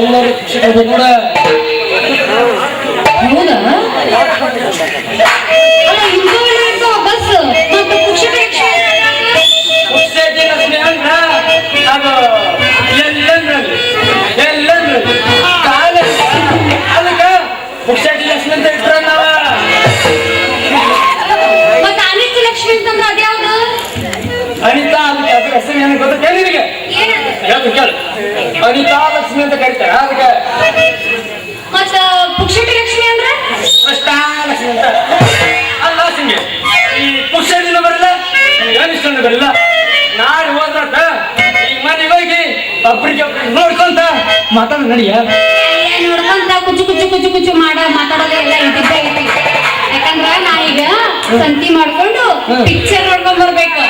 ಎಲ್ಲರೂ ಖುಷಿ ಕೂಡ ಅನಿತಾ ಲಕ್ಷ್ಮಿ ಅಂತ ಕರೀತಾರ. ಅದಕ್ಕೆ ಮತ್ತ ಪುಕ್ಷಟಿ ಲಕ್ಷ್ಮಿ ಅಂದ್ರೆ? ಕೃಷ್ಣಾಲಕ್ಷ್ಮಿ ಅಂತ. ಅಲ್ಲ ಸಿಂಗೆ ಈ ಪುಕ್ಷಟಿನೂ ಬರಲ್ಲ ನನಗೆ ಬರಲ್ಲ. ನಾಳೆ ಹೋದ್ರಟ ಈಗ ಮನೆಗೆ ಹೋಗಿ ಒಬ್ರಿಗೆ ನೋಡ್ಕೊಂತ ಮಾತಾಡ ನಡಿಯ? ನೋಡ್ಕೊಂತ ಕುಚ್ಚು ಕುಚ್ಚು ಕುಚ್ಚು ಕುಚ್ಚು ಮಾಡ ಮಾತಾಡೋದೇ ಎಲ್ಲ ಇದ್ದಿದ್ದೆ ಯಾಕಂದ್ರ ನಾ ಈಗ ಸಂತಿ ಮಾಡ್ಕೊಂಡು. ಪಿಕ್ಚರ್ ನೋಡ್ಕೊಂಡ್ ಬರ್ಬೇಕು.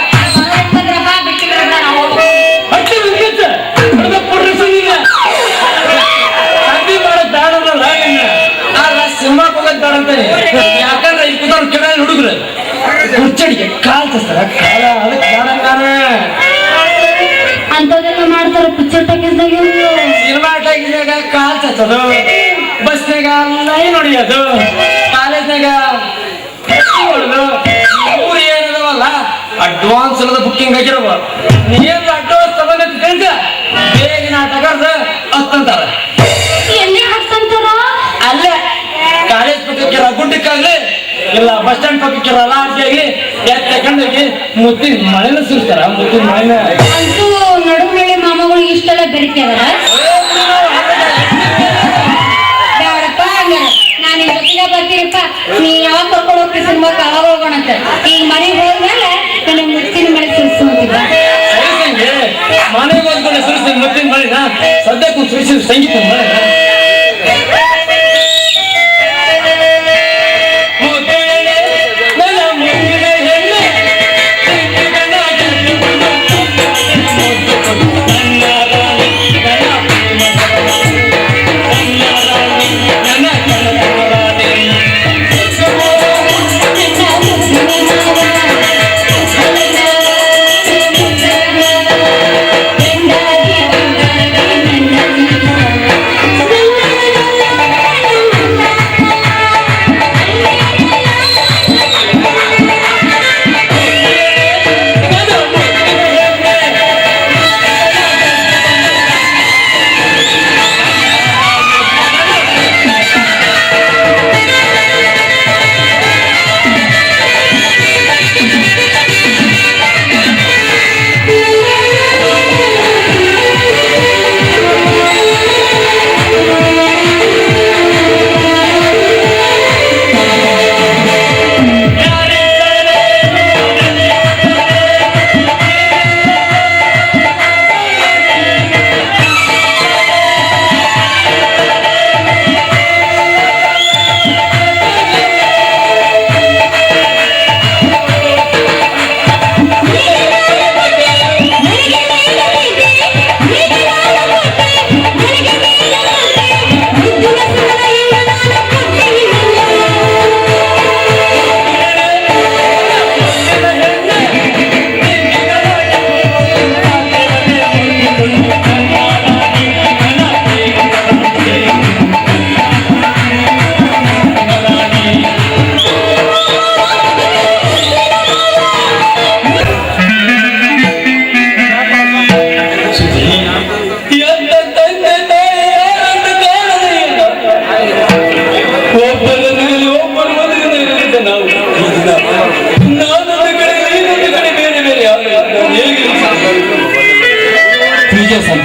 ಅಂತಾನೆ ಯಾಕಂದ್ರೆ ಈ ಕೆಳಗೆ ಹುಡುಗರು. ಕುರ್ಚಡಿಗೆ ಕಾಲ್ ತಸ್ತಾರ ಕಾಲ ಅದಕ್ಕೆ ಅಂತದೆಲ್ಲ ಮಾಡ್ತಾರ ಪಿಕ್ಚರ್ ಟಾಕೀಸ್ದಾಗ ಸಿನಿಮಾ ಟೈಮ್ನಾಗ ಕಾಲ್ ಚಚ್ಚೋದು ಬಸ್ನಾಗ ಲೈನ್ ನೋಡಿಯೋದು ಕಾಲೇಜ್ನಾಗ ಹೊಡೆದು. ಊರು ಏನದವಲ್ಲ ಅಡ್ವಾನ್ಸ್ ಇಲ್ಲದ ಬುಕ್ಕಿಂಗ್ ಆಗಿರವ ನೀನು ಅಡ್ವಾನ್ಸ್ ಇಲ್ಲ ಬಸ್ ಸ್ಟ್ಯಾಂಡ್ ಪಕ್ಕಕ್ಕಿರ ಲಾಡ್ಜ್ ಆಗ್ಲಿ ಎತ್ತ ತಗೊಂಡೋಗಿ ಮುತ್ತಿನ ಮಳೆನ ಸುರಿಸ್ತಾರ. ಮುತ್ತಿನ ಮಳೆನ ಅಂತೂ ನಡುಮಳೆ ಮಾಮಗಳು ಇಷ್ಟೆಲ್ಲ ಬೆರಿತಾರ ಬೇಡಪ್ಪ ಹಂಗಾರ. ನಾನು ಈ ಜೊತೆಗೆ ಬರ್ತೀನಪ್ಪ. ನೀ ಯಾವಾಗ ಕರ್ಕೊಂಡು ಹೋಗ್ತಿ ಸಿನಿಮಾಕ್ಕೆ ಅವಾಗ ಹೋಗೋಣ ಅಂತ ಈಗ ಮನೆಗೆ ಹೋದ್ಮೇಲೆ ನನಗೆ ಮುತ್ತಿನ ಮಳೆ ಸುರಿಸ್ಕೊಂತಿದ್ದ ಮನೆಗೆ ಹೋದ್ಕೊಂಡು ಸುರಿಸ್ತೀನಿ ಮುತ್ತಿನ ಮಳೆನ? ಸದ್ಯಕ್ಕೂ ಸುರಿಸಿದ ಸಂಗೀತ ಮಳೆನ?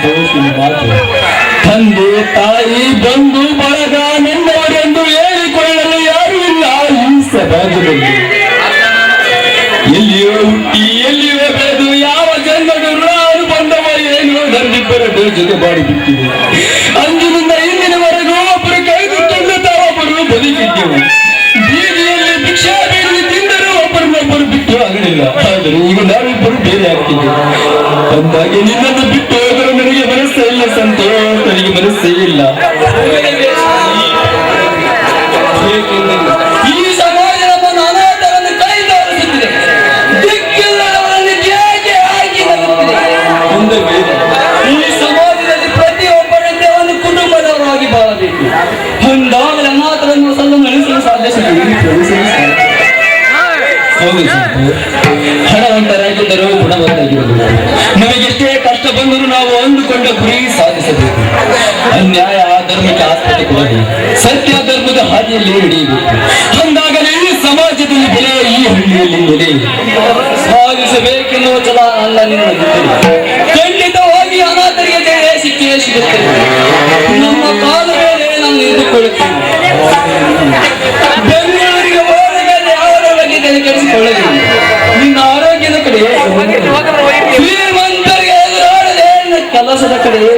ಸಂತೋಷ ಈ ಮಾತು. ತಂದೆ ತಾಯಿ ಬಂಧು ಬಳಗ ನಿನ್ನವರೆಂದು ಹೇಳಿಕೊಳ್ಳಲು ಯಾರು ಇಲ್ಲ ಈ ಸಮಾಜದಲ್ಲಿ. ಎಲ್ಲಿಯೋ ಹುಟ್ಟಿ, ಎಲ್ಲಿಯೋ ಬೆಳೆದು ಯಾವ ಜನ್ಮದ ಋಣಾನು ಬಂದವ ಏನು ನನ್ನಿಬ್ಬರ ಜೊತೆ ಮಾಡಿಬಿಟ್ಟಿದೆ ಅಂದಿನಿಂದ ಇಂದಿನವರೆಗೂ ಒಬ್ಬರು ಕೈದುಕೊಂಡು ತಾವೊಬ್ಬರು ಬದುಕಿದ್ದೆವು. ಬೀದಿಯಲ್ಲಿ ಭಿಕ್ಷಾ ಬೇಡಿ ತಿಂದರೂ ಒಬ್ಬರನ್ನೊಬ್ಬರು ಬಿಟ್ಟು ಆಗಲಿಲ್ಲ ಆದರೆ ಈಗ ನಾವಿಬ್ಬರು ಬೇರೆ ಆಗ್ತಿದ್ದೇವೆ. ಅಂದಾಗೆ ನಿನ್ನನ್ನು ಬಿಟ್ಟು ಮನಸ್ಸೇ ಇಲ್ಲ ಸಂತೋ ನನಗೆ ಮನಸ್ಸೇ ಇಲ್ಲ ಈ ಸಮಾಜ ನಮ್ಮನ್ನು ಅನಾಥವನ್ನು ಕೈದಾರಿಸುತ್ತಿದೆ ಈ ಸಮಾಜದಲ್ಲಿ ಒಂದು ಬಾಳಬೇಕು. ಸಾಧ್ಯ ಹೌದು ಹಣವಂತರಾಗಿದ್ದರೂ ಗುಣವಂತರಾಗಿರಬೇಕು ನಮಗೆ ಎಷ್ಟೇ ಬಂದರೂ ನಾವು ಅಂದುಕೊಂಡ ಗುರಿ ಸಾಧಿಸಬೇಕು. ಅನ್ಯಾಯ ಧರ್ಮಕ್ಕೆ ಆಸ್ಪದಕ್ಕೆ ಹೋಗಿ ಸತ್ಯ ಧರ್ಮದ ಹಾದಿಯಲ್ಲಿ ಹಿಡಿಯಬೇಕು ಅಂದಾಗಲೇ ಸಮಾಜದಲ್ಲಿ ಬೆಲೆ ಈ ಹಳ್ಳಿಯಲ್ಲಿ ಬೆಲೆ ಸಾಧಿಸಬೇಕೆನ್ನುವ ಜಲ ಅಲ್ಲ ನಿಮ್ಮ ಕೆಲಸದ ಕಡೆಯೇ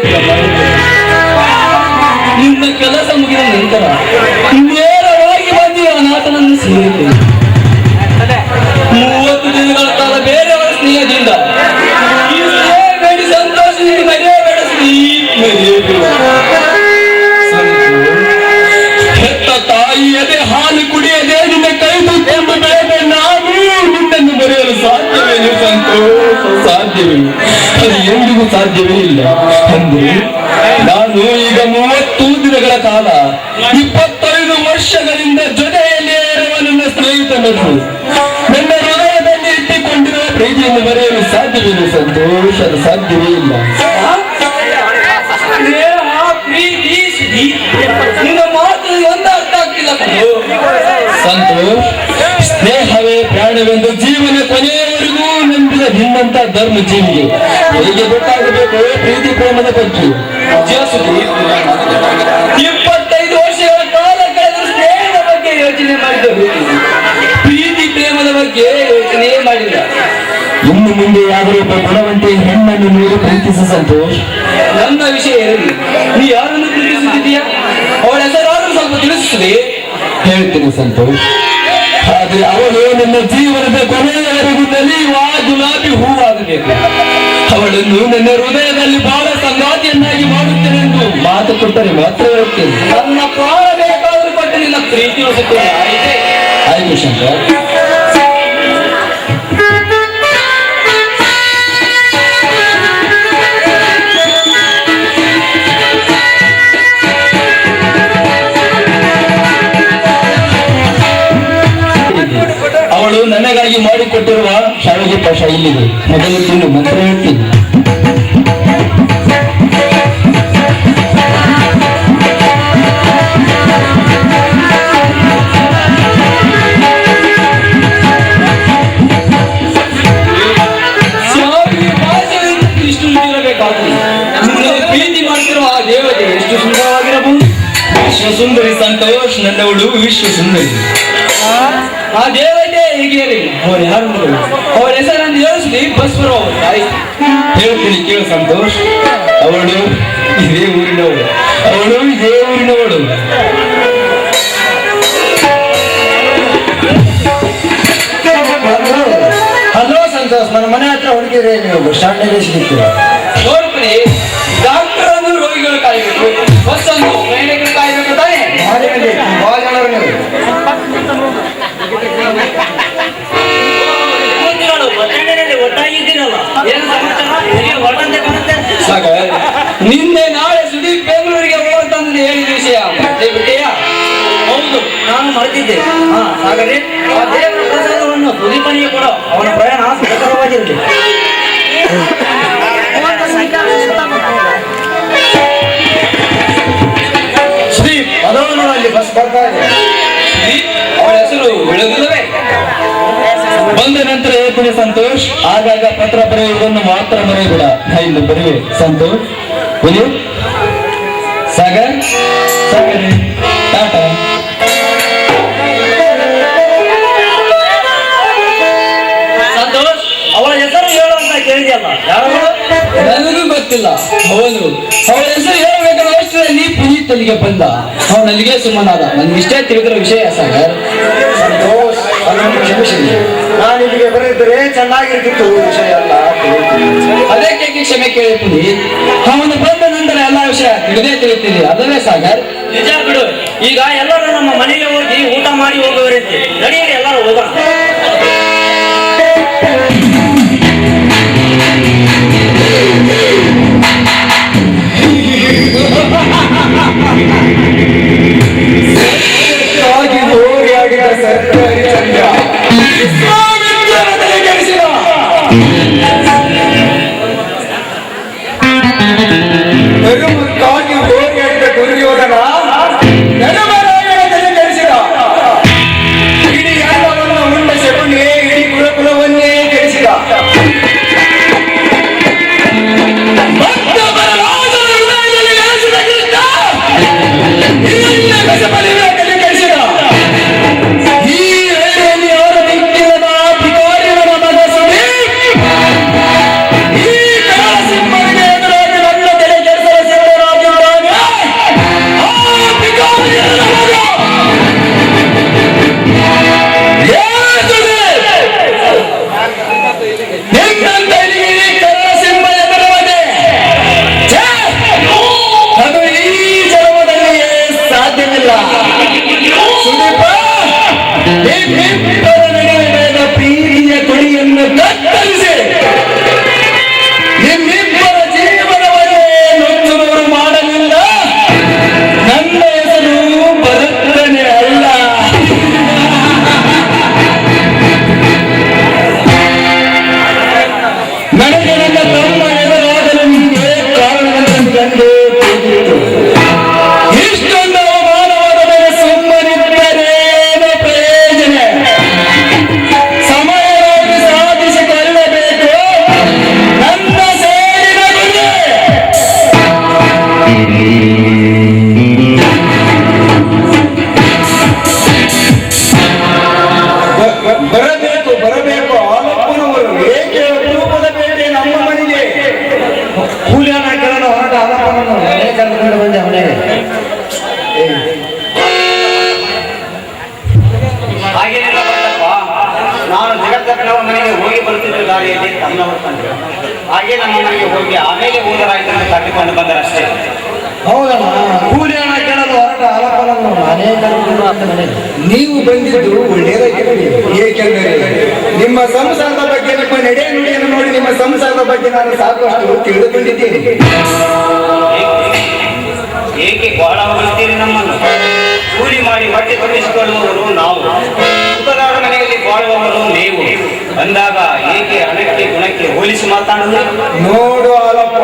ನಿಮ್ಮ ಕೆಲಸ ಮುಗಿದ ನಂತರ ನೇರವಾಗಿ ಬಂದು ಅನಾಥನನ್ನು ಸೇರಿದೆ ಮೂವತ್ತು ದಿನಗಳ ಕಾಲ ಬೇರೆಯವರ ಸ್ನೇಹದಿಂದ. ಹೆತ್ತ ತಾಯಿಯದೇ ಹಾಲು ಕುಡಿಯದೆ ನಿನ್ನ ಕೈ ತುತ್ತನ್ನು ಬೆಳೆದ ನಾನು ನಿನ್ನನ್ನು ಮರೆಯಲು ಸಾಧ್ಯವೇನು ಸಂತೋಷ, ಸಾಧ್ಯವೇ? ಎಂದಿಗೂ ಸಾಧ್ಯವೇ ಇಲ್ಲ. ಅಂದ್ರೆ ನಾನು ಈಗ ಮೂವತ್ತು ದಿನಗಳ ಕಾಲ ಇಪ್ಪತ್ತೈದು ವರ್ಷಗಳಿಂದ ಜೊತೆಯಲ್ಲಿ ಇರುವ ನನ್ನ ಸ್ನೇಹಿತನನ್ನು. ನನ್ನ ಹೃದಯದಲ್ಲಿ ಇಟ್ಟುಕೊಂಡಿರುವ ಪ್ರೀತಿಯನ್ನು ಬರೆಯಲು ಸಾಧ್ಯವಿಲ್ಲ ಸಂತೋಷ ಸಾಧ್ಯವೇ ಇಲ್ಲ. ಸಂತೋಷ್ ಸ್ನೇಹವೇ ಪ್ರಾಣವೆಂದು ಜೀವನ ಕೊನೆಯವರೆಗೂ ನಿನ್ನಂತ ಧರ್ಮ ಜೀವಿಗೆ ಹೇಗೆ ಗೊತ್ತಾಗಬೇಕು ಪ್ರೀತಿ ಪ್ರೇಮದ ಬಗ್ಗೆ. ಇಪ್ಪತ್ತೈದು ವರ್ಷಗಳ ಕಾಲ ಕಳೆದ ಸ್ನೇಹದ ಬಗ್ಗೆ ಯೋಚನೆ ಮಾಡಿದರು. ಪ್ರೀತಿ ಪ್ರೇಮದ ಬಗ್ಗೆ ಯೋಚನೆ ಮಾಡಿಲ್ಲ. ಇನ್ನು ಮುಂದೆ ಯಾದರೂ ಒಬ್ಬ ಗುಣವಂತೆ ಹೆಣ್ಣನ್ನು ನೀರು ಪ್ರೀತಿಸ ಸಂತೋಷ್. ನನ್ನ ವಿಷಯ ಇರಲಿ. ನೀ ಯಾರನ್ನು ಪ್ರೀತಿಸುತ್ತಿದ್ದೀಯಾ? ಅವಳ ಹೆಸರಾದ್ರೂ ಸ್ವಲ್ಪ ತಿಳಿಸುತ್ತದೆ. ಹೇಳ್ತೀನಿ ಸಂತೋಷ್. ಆದ್ರೆ ಅವಳು ನನ್ನ ಜೀವನದ ಕೊನೆಯವರೆಗೂ ನಲಿಯುವ ಗುಲಾಬಿ ಹೂವಾಗಬೇಕು. ಅವಳನ್ನು ನನ್ನ ಹೃದಯದಲ್ಲಿ ಬಹಳ ಸಂಗಾತಿಯನ್ನಾಗಿ ಮಾಡುತ್ತೇನೆಂದು ಮಾತು ಕೊಟ್ಟರೆ ಮಾತ್ರ ಹೇಳುತ್ತೇನೆ ನನ್ನ ಪ್ರಾಣ ಬೇಕಾದರೂ ಕೊಟ್ಟರೆ ನನ್ನ ಪ್ರೀತಿ ಆಯ್ತು ಶಂಕರ್. ಇಲ್ಲಿದೆ ಮೊದಲು ತಿನ್ನು ಮಂತ್ರ ಹೇಳ್ತೀನಿ. ಸುಂದರಿ ಸಂತೋಷ್ ನನ್ನವಳು ವಿಶ್ವ ಸುಂದರಿ ಆ ದೇವತೆ ಹೇಳಿ ಅವ್ರು ಯಾರು? ಅವ್ರ ಹೆಸರನ್ನು ಯೋಚಿಸಿ ಬಸ್ ಬರೋ ಹೇಳ್ತೀನಿ ಕೇಳು ಸಂತೋಷ್ ಅವಳು ಇದೇ ಊರಿನವಳು ಅವಳು ಇದೇ ಊರಿನವಳು ಹಲೋ ಸಂತೋಷ್ ನನ್ನ ಮನೆ ಹತ್ರ ಹುಡುಗಿದ್ರೆ ನೀವು ಸಿಗ್ತೀರ ಸಿಗ್ತೀರಾ ನೋಡ್ತೀನಿ ಸಾಕ ನಿನ್ನೆ ನಾಳೆ ಸುದೀಪ್ ಬೆಂಗಳೂರಿಗೆ ಹೋಗಂತಂದ್ರೆ ಹೇಳಿದ ವಿಷಯ. ಮತ್ತೆ ಬಿಟ್ಟೆಯಾ? ಹೌದು, ನಾನು ಮರೆತಿದ್ದೆ. ಹಾ, ಹಾಗಾದ್ರೆ ಆ ದೇವರ ಪ್ರಸಾದವನ್ನು ಸುದೀಪನಿಗೆ ಕೊಡೋ, ಅವನ ಪ್ರಯಾಣ ಸುಖಕರವಾಗಿರಲಿ. ಸುದೀಪ್, ಅದನ್ನು ಅಲ್ಲಿ ಬಸ್ ಬರ್ತಾ ಇದೆ. ಅವಳ ಹೆಸರು ಬೆಳೆದಿಲ್ಲವೇ ಬಂದ ನಂತರ ಹೇಳ್ತೀನಿ ಸಂತೋಷ್? ಆಗಾಗ ಪತ್ರ ಬರೆಯುವುದನ್ನು ಮಾತ್ರ ಬರೆಯಬೇಡ ಇಲ್ಲಿ ಬರೆಯುವೆ ಸಂತೋಷ್. ಬರೆಯು. ಸಾಗರ್? ಸಾಗರ್ ಟಾಟಾ. ಸಂತೋಷ್ ಅವಳ ಹೆಸರು ಹೇಳು ಅಂತ ಕೇಳಿದೆಯಲ್ಲ. ನನಗೂ ಗೊತ್ತಿಲ್ಲ. ಅವನು ಅವಳ ಹೆಸರು ಹೇಳಬೇಕಾದ ನೀ ಪುನೀತ್ ಅಲ್ಲಿಗೆ ಬಂದ. ಅವನಲ್ಲಿಗೆ ಸುಮ್ಮನಾದ. ನನ್ಗೆ ಇಷ್ಟೇ ತಿಳಿದಿರೋ ವಿಷಯ ಸಾಗರ್. ಸಂತೋಷ್ ಅದನ್ನು ಕ್ಷಮಿಸಿ ನಾನು ಇಲ್ಲಿಗೆ ಬರೆದಿದ್ದರೆ ಚೆನ್ನಾಗಿರ್ತಿತ್ತು ವಿಷಯ ಅಲ್ಲ. ಅದಕ್ಕೆ ಕ್ಷಮೆ ಕೇಳಿ ಅವನು ಬಂದ ನಂತರ ಎಲ್ಲ ವಿಷಯ ತಿಳಿದೇ ತಿಳಿತೀನಿ. ಅದನ್ನೇ ಸಾಗರ್? ನಿಜ ಬಿಡು. ಈಗ ಎಲ್ಲರೂ ನಮ್ಮ ಮನೆಗೆ ಹೋಗಿ ಊಟ ಮಾಡಿ ಹೋಗುವರಂತೆ ನಡೀರಿ ಎಲ್ಲರೂ ಹೋಗೋಣ. ಹಾಗೇನಿಲ್ಲ ನಾನು ಜಗತ್ತಪ್ಪನವರ ಮನೆಗೆ ಹೋಗಿ ಬರುತ್ತಿದ್ದ ದಾರಿಯಲ್ಲಿ ತಮ್ಮನವರು ತಂದೆ ಹಾಗೆ ನಮ್ಮ ಮನೆಗೆ ಹೋಗಿ ಆಮೇಲೆ ಹೋದರಾಯ್ತು ಅಂತ ಕಟ್ಟಿಕೊಂಡು ಬಂದರಷ್ಟೇ. ಹೌದಮ್ಮ ಕೂಲಿಯನ್ನ ಕೇಳಲು ಹೊರಟ ಆಲಪ್ಪನನ್ನು ಮನೆಗೆ ಕರೆದುಕೊಂಡು ಬಂದೆ ನೀವು ಬಂದಿದ್ದು ಒಳ್ಳೆಯದಾಗಿರಲಿ ಏಕೆಂದರೆ ನಿಮ್ಮ ಸಂಸಾರದ ಬಗ್ಗೆ ನಿಮ್ಮ ನಡೆ ನುಡಿಯನ್ನು ನೋಡಿ ನಿಮ್ಮ ಸಂಸಾರದ ಬಗ್ಗೆ ನಾನು ಸಾಕಷ್ಟು ತಿಳಿದುಕೊಂಡಿದ್ದೇನೆ. ಏಕೆ ಬಹಳ ಹೊಗಳ್ತೀರಿ ನಮ್ಮನ್ನು? ಕೂಲಿ ಮಾಡಿ ಹೊಟ್ಟೆ ತುಂಬಿಸಿಕೊಳ್ಳುವವರು ನಾವು. ಸುಖದಾರ ಮನೆಯಲ್ಲಿ ಬಾಳುವವರು ನೀವು. ಅಂದಾಗ ಏಕೆ ಹಣಕ್ಕೆ ಗುಣಕ್ಕೆ ಹೋಲಿಸಿ ಮಾತಾಡುವುದು ನೋಡು ಅಲ್ಲಪ್ಪ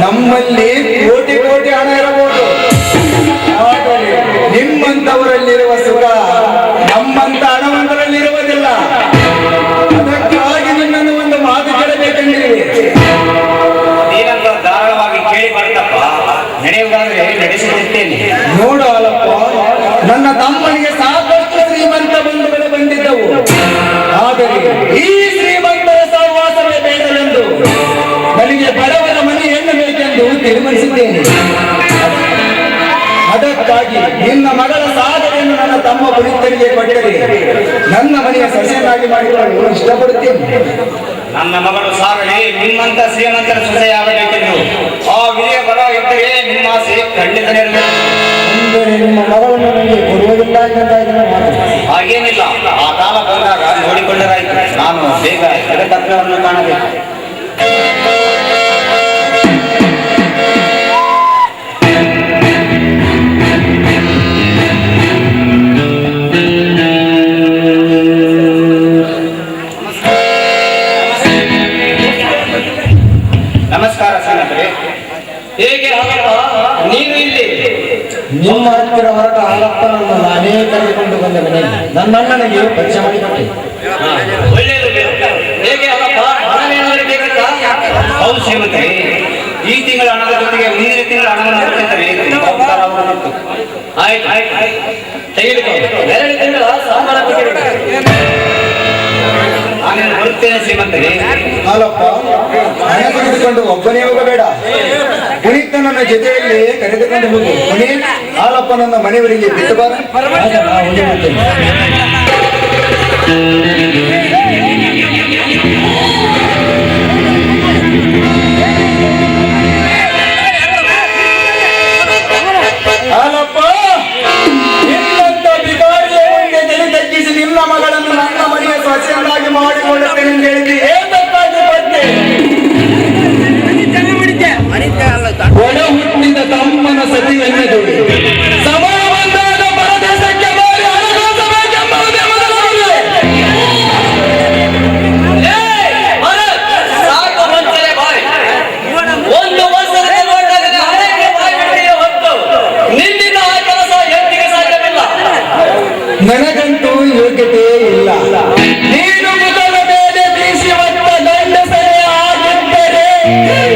ನಮ್ಮಲ್ಲಿ ಕೋಟಿ ಕೋಟಿ ಹಣ ಅದಕ್ಕಾಗಿ ನಿನ್ನ ಮಗಳ ಸಾಧನೆಯನ್ನು ನನ್ನ ತಮ್ಮ ಪುರಿತರಿಗೆ ಕೊಟ್ಟರೆ ನನ್ನ ಮನೆಯ ಸಸ್ಯನಾಗಿ ಮಾಡಿಕೊಂಡು ಇಷ್ಟಪಡುತ್ತೇನೆ. ನನ್ನ ಮಗಳು ಸಾಧನೆ ನಿಮ್ಮಂತ ಶ್ರೀಮಂತರ ಸೊಸೆಯಾಗಬೇಕೆಂದು ಆ ವಿಜಯ ಬರ ಇದ್ದರೆ ನಿಮ್ಮ ಸೇ ಖಂಡಿತ. ನಿಮ್ಮ ಮಗಳನ್ನು ನನಗೆ ಕೊಡುವುದಿಲ್ಲ ಹಾಗೇನಿಲ್ಲ. ಆ ಕಾಲ ಬಂದಾಗ ನೋಡಿಕೊಂಡರಾಯ್ತು. ನಾನು ಬೇಗ ತತ್ವವನ್ನು ಕಾಣಬೇಕು. ಮನೆಗೆ ನನ್ನ ಅಣ್ಣನಿಗೆ ಪರಿಚಯ ಅಲ್ಲಪ್ಪ ಬೇಕಂತ ಹೌದು ಶ್ರೀಮಂತರೇ ಈ ತಿಂಗಳ ಹಣದ ಜೊತೆಗೆ ಮುಂದಿನ ತಿಂಗಳ ಹಣವನ್ನು ಕೊಟ್ಟಿದ್ದರೆ. ಆಯ್ತು ಆಯ್ತು. ತೆಗೆದುಕೋ ಎರಡು ತಿಂಗಳ ಕೊಟ್ಟಿರುವೆ. ನಾನೇನು ಬರುತ್ತೇನೆ ಶ್ರೀಮಂತರೇ ಹಾಲಪ್ಪ ಹಣ ತೆಗೆದುಕೊಂಡು ಒಬ್ಬನೇ ಹೋಗಬೇಡ ಪುನೀತ್ ನನ್ನ ಜೊತೆಯಲ್ಲಿ ಕರೆದುಕೊಂಡು ಹೋಗು. ಪುನೀತ್ ಹಾಲಪ್ಪ ನನ್ನ ಮನೆಯವರಿಗೆ ಬಿಟ್ಟು ಬಾರ ಆಗ ನಾ Yeah.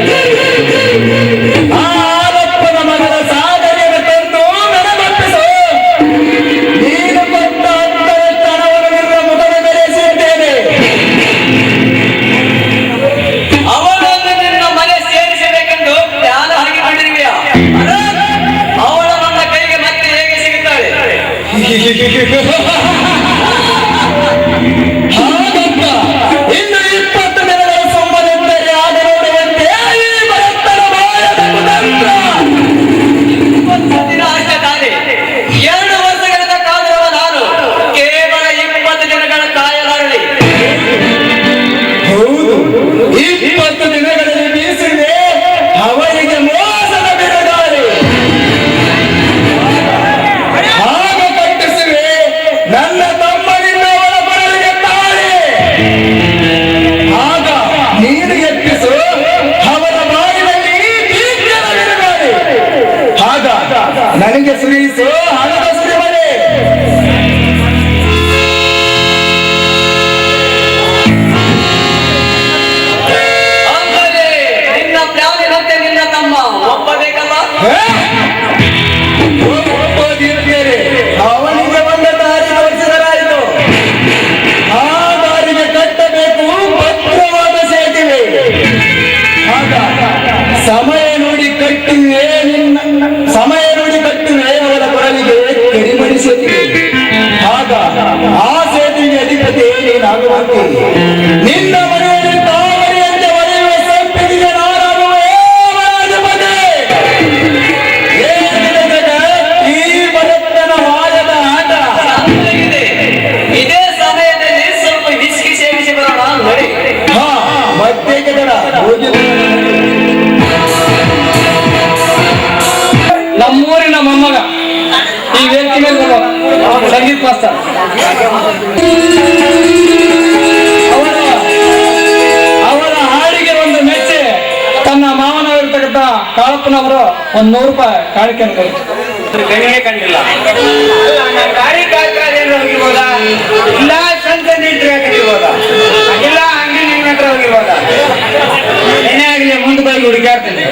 ಅವರ ಅವರ ಹಾಡಿಗೆ ಒಂದು ಮೆಚ್ಚಿ. ತನ್ನ ಮಾವನವರಿರ್ತಕ್ಕಂಥ ಕಾಳಪ್ಪನವರು ಒಂದ್ ನೂರು ರೂಪಾಯಿ ಕಣ್ಣಿಗೆ ಕಂಡಿಲ್ಲ ಗಾಡಿ ಕಾರ್ಖಾನೆಯಲ್ಲಿ ಹೋಗಿರ್ಬೋದಾ? ಇಲ್ಲ ಇಲ್ಲ ಅಂಗಡಿ ಹತ್ರ ಹೋಗಿರ್ಬೋದಾ? ಏನೇ ಆಗಲಿ ಮುಂದೆ ಹೋಗಿ ಹುಡುಕಾಡ್ತೀನಿ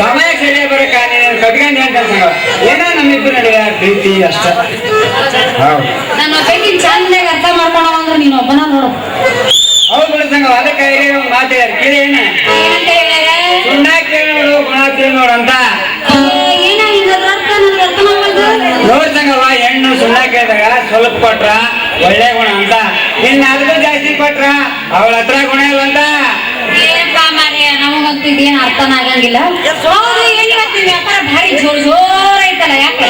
ಸಮಯ ಸರಿಯ ಬರಕ ನೀನು ಕಟ್ಕೊಂಡು ಏನ್ ಕೆಲಸ ಏನೋ ನಮ್ಮಿಬ್ಬರು ನಡುವೆ ಪ್ರೀತಿ ಅಷ್ಟ. ನನ್ನ ಬೇಕಿನ ಚಂದಾಗ ಅರ್ಥ ಮಾಡ್ಕೊಳವ ಅಂದ್ರೆ ನೀನು ಒಬ್ಬನ ನೋಡು. ಹೌದು ಬಿಡ್ಸಂಗ ಅದಕ್ಕೆ ಒಂದು ಮಾತು ಹೇಳ್ಯಾರ. ಕೇಳಿ ಏನ? ಸುಣ್ಣ ಕೇಳಿ ನೋಡು ಗುಣ ಕೇಳಿ ನೋಡು ಅಂತ. ಏನ ನೋಡ್ಸಂಗವ ಹೆಣ್ಣು ಸುಣ್ಣ ಕೇಳಿದಾಗ ಸ್ವಲ್ಪ ಕೊಟ್ರ ಒಳ್ಳೆ ಗುಣ ಅಂತ. ಇನ್ನು ಅದಕ್ಕೂ ಜಾಸ್ತಿ ಕೊಟ್ರ ಅವಳ ಹತ್ರ ಗುಣ ಅಂತಿದ್ ಏನ್ ಅರ್ಥನ ಆಗಂಗಿಲ್ಲ? ಭಾರಿ ಜೋರ್ ಜೋರ್ ಐತಲ್ಲ ಯಾಕೆ?